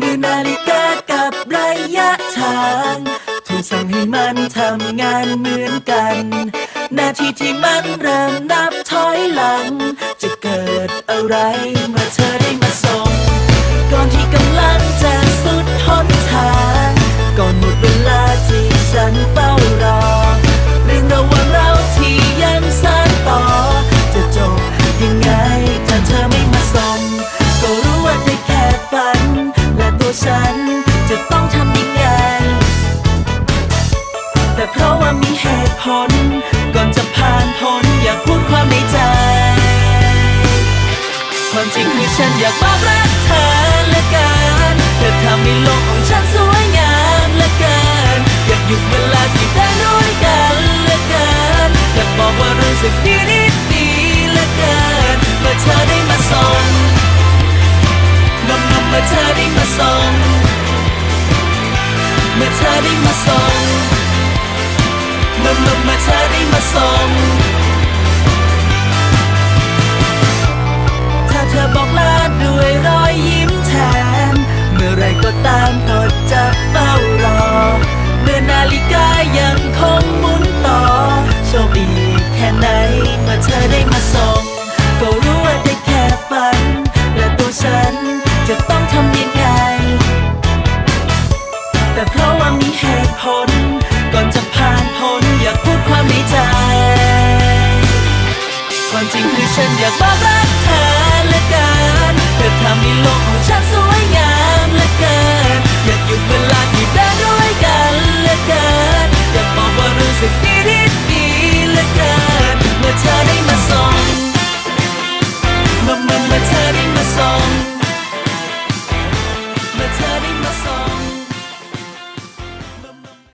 มือนาฬิกากับระยะทางถูกสั่งให้มันทำงานเหมือนกัน นาทีที่มันเริ่มนับถอยหลัง จะเกิดอะไรเมื่อเธอได้ ฉัน จะต้องทำยังไง แต่เพราะว่ามีเหตุผล ก่อนจะผ่านพ้นอยากพูดความในใจ ความจริงคือฉันอยากบอกรักเธอและกัน sun จริงคือฉันอยากบอกรักเธอเลืกันเธอทำให้โลกของฉันสวยงามเลืกันอยากหยุดเวลาที่ได้ด้วยกันเลืกันอยากบอกว่ารู้สึกดีดีดีเหลืกันเมื่อเธอได้มาส่งมามามา